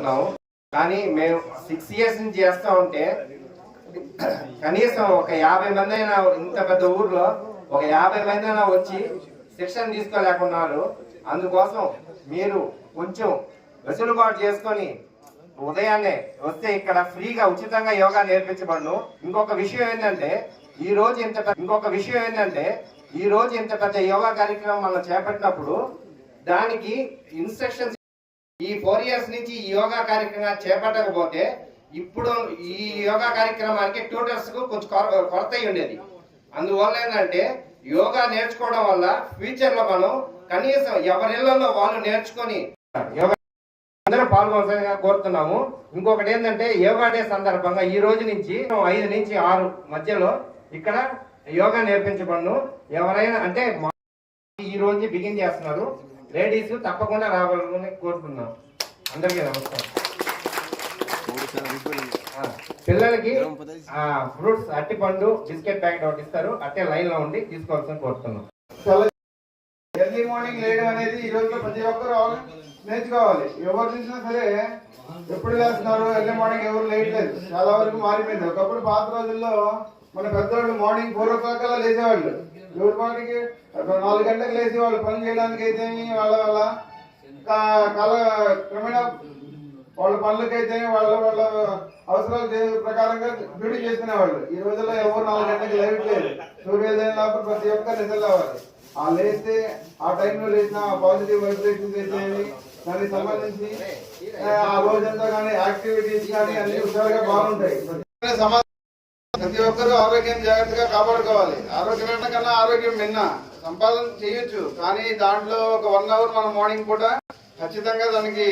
చేస్తున్నాము కానీ మేము సిక్స్ ఇయర్స్ నుంచి చేస్తా ఉంటే కనీసం ఒక యాభై మంది అయినా ఇంత పెద్ద ఊర్లో ఒక యాభై మంది అయినా వచ్చి శిక్షణ తీసుకోలేకున్నారు. అందుకోసం మీరు కొంచెం వెసులుబాటు చేసుకొని ఉదయాన్నే వస్తే ఇక్కడ ఫ్రీగా ఉచితంగా యోగా నేర్పించబడును. ఇంకొక విషయం ఏంటంటే ఈ రోజు ఇంత పెద్ద ఇంకొక విషయం ఏంటంటే ఈ రోజు ఇంత పెద్ద యోగా కార్యక్రమం మనం చేపట్టినప్పుడు దానికి ఇన్స్ట్రక్షన్స్ ఈ ఫోర్ ఇయర్స్ నుంచి ఈ యోగా కార్యక్రమాన్ని చేపట్టకపోతే ఇప్పుడు ఈ యోగా కార్యక్రమానికి ట్యూటర్స్కు కొంచెం కొర- కొరత ఉండేది. అందువల్ల ఏంటంటే యోగా నేర్చుకోవడం వల్ల ఫ్యూచర్లో మనం కనీసం ఎవరిళ్ళలో వాళ్ళు నేర్చుకొని యోగా అందరూ పాల్గొనాల్సిందిగా కోరుతున్నాము. ఇంకొకటి ఏంటంటే యోగా డే సందర్భంగా ఈ రోజు నుంచి ఐదు నుంచి ఆరు మధ్యలో ఇక్కడ యోగా నేర్పించబడును. ఎవరైనా అంటే మా- ఈ రోజు బిగిన్ చేస్తున్నారు. లేడీస్ తప్పకుండా రావాలని కోరుతున్నాం. అందరికీ నమస్కారం. ఆ, పిల్లలకి ఫ్రూట్స్ అట్టిపండు బిస్కెట్ ప్యాకెట్ ఒకటి ఇస్తారు. అట్టే లైన్లో ఉండి తీసుకోవాల్సిన కోరుతున్నాం. మార్నింగ్ లేయడం అనేది ఈ రోజులో ప్రతి ఒక్కరు నేర్చుకోవాలి. ఎవరు చూసినా సరే ఎప్పుడు లేస్తున్నారు ఎర్లీ మార్నింగ్ ఎవరు లేయట్లేదు. చాలా వరకు మారిపోయింది. ఒకప్పుడు పాత రోజుల్లో మన పెద్దవాళ్ళు మార్నింగ్ ఫోర్ ఓ క్లాక్ అలా లేచేవాళ్ళు. ఎవరి పాటికి? నాలుగు గంటలకు లేచి వాళ్ళు పని చేయడానికి అయితే వాళ్ళ వాళ్ళ కాల క్రమేణా వాళ్ళ పనులకైతే వాళ్ళ వాళ్ళ అవసరాల ప్రకారంగా డ్యూటీ చేసుకునేవాళ్ళు. ఈ రోజుల్లో ఎవరు నాలుగు గంటలకు లేవట్లేదు. సూర్యోదయం లోపల ప్రతి ఒక్కరు నిద్ర లేవాలి ఆ లేస్తే ఆ టైంలో లేచిన పాజిటివ్ వైబ్రేషన్స్ అయితే దానికి సంబంధించి ఆ, రోజంతా కానీ యాక్టివిటీస్ కానీ అన్ని హుషారుగా బాగుంటాయి. ప్రతి ఒక్కరూ ఆరోగ్యం జాగ్రత్తగా కాపాడుకోవాలి. ఆరోగ్యం కన్నా ఆరోగ్యం మిన్న. సంపాదన చేయొచ్చు కానీ దాంట్లో ఒక వన్ అవర్ మన మార్నింగ్ పూట ఖచ్చితంగా దానికి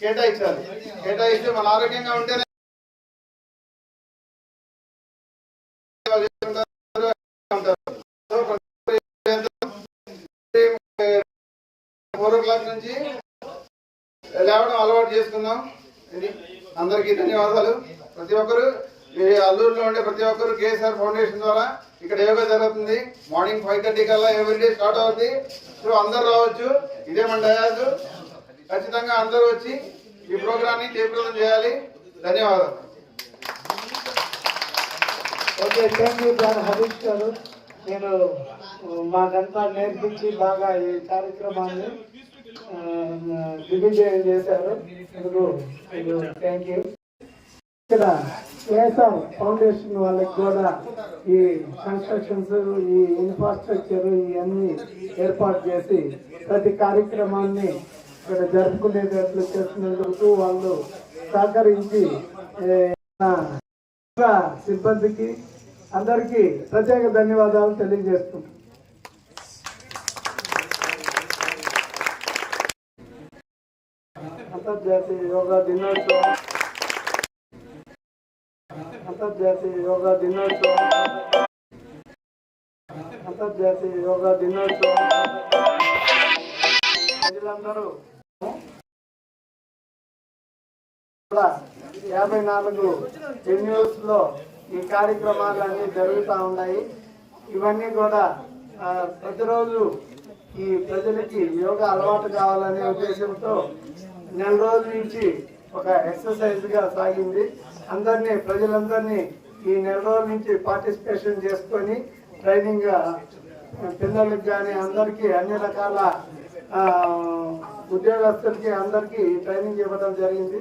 కేటాయించాలి. కేటాయిస్తే మన ఆరోగ్యంగా ఉంటేనే ఉంటారు. సో ఫోర్ ఓ క్లాక్ నుంచి లేవడం అలవాటు చేసుకుందాం. ఇది అందరికీ ధన్యవాదాలు. ప్రతి ఒక్కరు అల్లూరులో ఉండే ప్రతి ఒక్కరు కేఎస్ఆర్ ఫౌండేషన్ ద్వారా ఇక్కడ యోగా జరుగుతుంది. మార్నింగ్ ఫైవ్ థర్టీ కల్లా ఎవ్రీడే స్టార్ట్ అవుతుంది సో అందరు రావచ్చు. ఇదే మన డయాస్ ఖచ్చితంగా అందరూ వచ్చి ఈ ప్రోగ్రాన్ని ని చేయాలి. ధన్యవాదాలు. Okay thank you sir Harish గారు. నేను మాకంతా నేర్పించి బాగా ఈ కార్యక్రమాన్ని దిగ్విజయం చేశారు. అందుకు థ్యాంక్ యూ ఇక్కడ కేఎస్ఆర్ ఫౌండేషన్ వాళ్ళకి కూడా ఈ కన్స్ట్రక్షన్స్ ఈ ఇన్ఫ్రాస్ట్రక్చర్ ఇవన్నీ ఏర్పాటు చేసి ప్రతి కార్యక్రమాన్ని ఇక్కడ జరుపుకునేటట్లు చేసినందుకు వాళ్ళు సహకరించి సిబ్బందికి అందరికీ ప్రత్యేక ధన్యవాదాలు తెలియజేస్తున్నాం. అంతర్జాతీయ యోగా దినోత్సవం. అంతర్జాతీయ యోగా దినోత్సవం. అంతర్జాతీయ యోగా దినోత్సవం. ప్రజలందరూ కూడా యాభై నాలుగు రెన్యూస్లో ఈ కార్యక్రమాలన్నీ జరుగుతూ ఉన్నాయి. ఇవన్నీ కూడా ప్రతిరోజు ఈ ప్రజలకి యోగా అలవాటు కావాలనే ఉద్దేశంతో నెల రోజుల నుంచి ఒక ఎక్సర్సైజ్గా సాగింది. అందరినీ ప్రజలందరినీ ఈ నెల రోజుల నుంచి పార్టిసిపేషన్ చేసుకొని ట్రైనింగ్ పిల్లలకు కానీ అందరికీ అన్ని రకాల ఉద్యోగస్తులకి అందరికీ ట్రైనింగ్ ఇవ్వడం జరిగింది.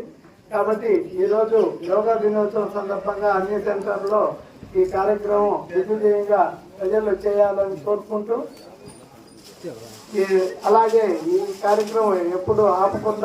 కాబట్టి ఈరోజు యోగా దినోత్సవం సందర్భంగా అన్ని సెంటర్లో ఈ కార్యక్రమం విజయంగా ప్రజలు చేయాలని కోరుకుంటూ ఈ అలాగే ఈ కార్యక్రమం ఎప్పుడు ఆపకుండా